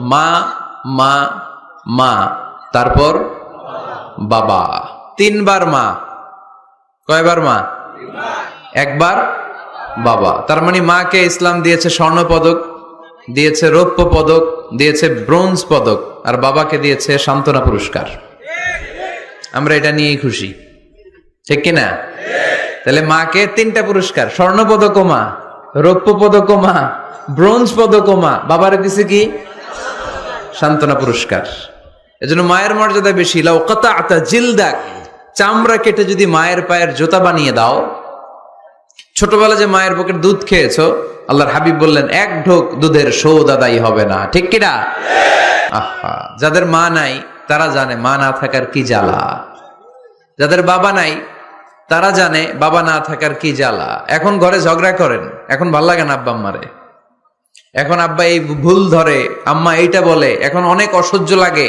মা মা মা। তারপর বাবা। তিনবার মা। কয়বার মা? একবার বাবা। তার মানে মাকে ইসলাম দিয়েছে স্বর্ণ পদক, দিয়েছে রৌপ্য পদক, দিয়েছে ব্রোঞ্জ পদক, আর বাবাকে দিয়েছে সান্ত্বনা পুরস্কার। আমরা এটা নিয়েই খুশি। ঠিক কিনা? তাহলে মাকে তিনটা পুরস্কার, স্বর্ণ পদক মা, রৌপ্য পদক মা, ব্রোঞ্জ পদক মা। বাবার দিছে কি? সান্ত্বনা পুরস্কার। এজন্য মায়ের মর্যাদা বেশি। লাউ কতা আতা জিলদাক। চামড়া কেটে যদি মায়ের পায়ের জুতা বানিয়ে দাও, ছোটবেলা যে মায়ের বুকের দুধ খেয়েছো, আল্লাহর হাবিব বললেন, এক ঢোক দুধের সৌদ আদায় হবে না। ঠিক কিনা? আহা, যাদের মা নাই, তারা জানে মা না থাকার কি জ্বালা। যাদের বাবা নাই, তারা জানে বাবা না থাকার কি জ্বালা। এখন ঘরে ঝগড়া করেন, এখন ভালো লাগে না আব্বা আম্মারে। এখন আব্বা এই ভুল ধরে, আম্মা এইটা বলে, এখন অনেক অসহ্য লাগে।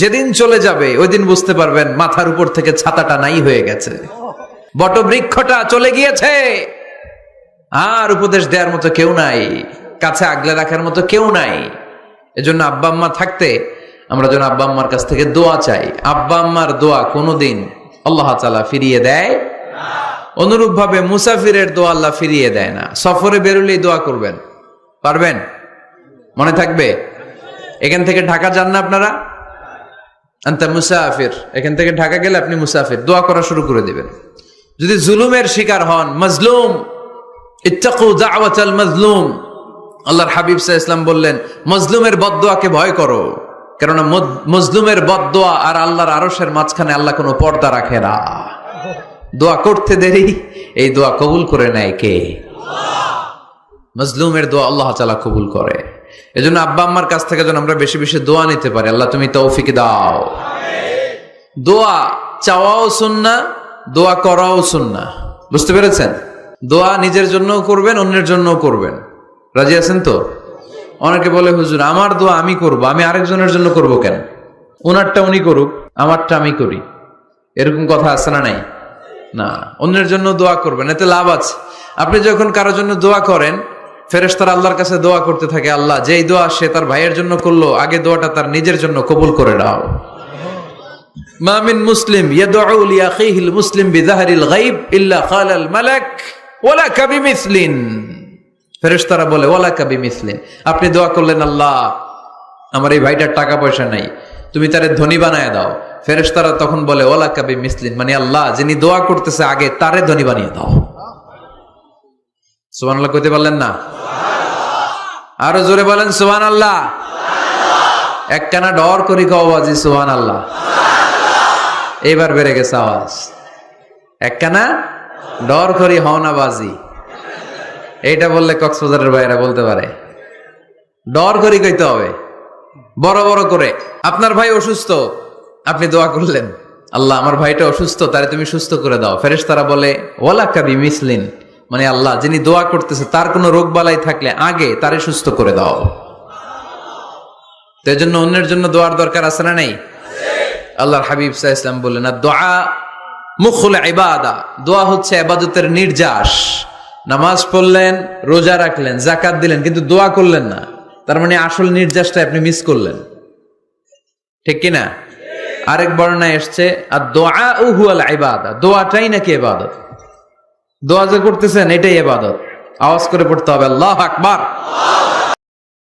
যেদিন চলে যাবে, ওই দিন বুঝতে পারবেন মাথার উপর থেকে ছাতাটা নাই হয়ে গেছে। বটবৃক্ষটা চলে গিয়েছে। আর উপদেশ দেওয়ার মতো কেউ নাই, কাছে আগলে রাখার মতো কেউ নাই। এজন্য আব্বা আম্মা থাকতে আমরা যেন আব্বা আম্মার কাছ থেকে দোয়া চাই। আব্বা আম্মার দোয়া কোনোদিন আল্লাহ তালা ফিরিয়ে দেয় অনুরূপ ভাবে মুসাফিরের দোয়া আল্লাহ ফিরিয়ে দেয় না। সফরে বেরোলেই দোয়া করবেন। পারবেন? মনে থাকবে? এখান থেকে ঢাকা যান না আপনারা? আন্তা মুসাফির। এখান থেকে ঢাকা গেলে আপনি মুসাফির। দোয়া করা শুরু করে দিবেন। যদি জুলুমের শিকার হন, মজলুম। মজলুম। আল্লাহর হাবিব সাহ ইসলাম বললেন, মজলুমের বদদোয়াকে ভয় করো। কেননা মজলুমের বদদোয়া আর আল্লাহর আরশের মাঝখানে আল্লাহ কোনো পর্দা রাখে না। দোয়া করতে দেরি। এই দোয়া কবুল করে নেয় কে? মজলুমের দোয়া আল্লাহ তালা কবুল করে। এজন্য আব্বা আম্মার কাছ থেকে যেন আমরা বেশি বেশি দোয়া নিতে পারি। আল্লাহ তুমি তৌফিক দাও। দোয়া চাওয়াও শুননা দোয়া করাও শুননা বুঝতে পেরেছেন? দোয়া নিজের জন্যও করবেন, অন্যের জন্যও করবেন। রাজি আছেন তো? অনেকে বলে, হুজুর, আমার দোয়া আমি করব, আমি আরেকজনের জন্য করব কেন? ওনারটা উনি করুক, আমারটা আমি করি। এরকম কথা আছে না নাই? না, অন্যের জন্য দোয়া করবেন, এতে লাভ আছে। আপনি যখন কারোর জন্য দোয়া করেন ফেরেশতারা আল্লাহর কাছে দোয়া করতে থাকে, আল্লাহ, যেই দোয়া সে তার ভাইয়ের জন্য করল, আগে দোয়াটা তার নিজের জন্য কবুল করে দাও মামিন মুসলিম মুসলিম বলে ওয়ালা কাবিমিসলিন আপনি দোয়া করলেন, আল্লাহ, আমার এই ভাইটার টাকা পয়সা নাই, তুমি তারে ধনী বানায় দাও। ফেরেশতারা তখন বলে ওলা কাবি মিসলিন মানে আল্লাহ, যিনি দোয়া করতেছে আগে তারে ধনী বানিয়ে দাও। সুবহানাল্লাহ কইতে পারলেন না? আরও জোরে বলেন সুবহান আল্লাহ একখানা ডর করি কওয়াজি সুবহান আল্লাহ এবার বেড়ে গেছে আওয়াজ। একখানা ডর করি হওনা বাজি। এইটা বললে কক্সবাজারের বাইরে বলতে পারে। ডর করি কইতে হবে। বড় বড় করে। আপনার ভাই অসুস্থ, আপনি দোয়া করলেন। আল্লাহ, আমার ভাইটা অসুস্থ, তারে তুমি সুস্থ করে দাও। ফেরেশ তারা বলে ওলা কাবি মিসলিন মানে আল্লাহ, যিনি দোয়া করতেছে, তার কোনো রোগ বালাই থাকলে আগে তারে সুস্থ করে দাও। তো জন্য অন্যের জন্য দোয়ার দরকার আছে না নাই? আল্লাহর হাবিব সাহা ইসলাম বললেন আর দোয়া মুখুল ইবাদা। দোয়া হচ্ছে আবাদতের নির্যাস। নামাজ পড়লেন, রোজা রাখলেন জাকাত দিলেন, কিন্তু দোয়া করলেন না। তার মানে আসল নির্যাসটা আপনি মিস করলেন। ঠিক কিনা আরেক বর্ণায় এসছে আর দোয়া উহুয়াল ইবাদা। দোয়াটাই নাকি ইবাদত? দোয়া যে করতেছেন এটাই এবাদত আওয়াজ করে পড়তে হবে আল্লাহ আকবার।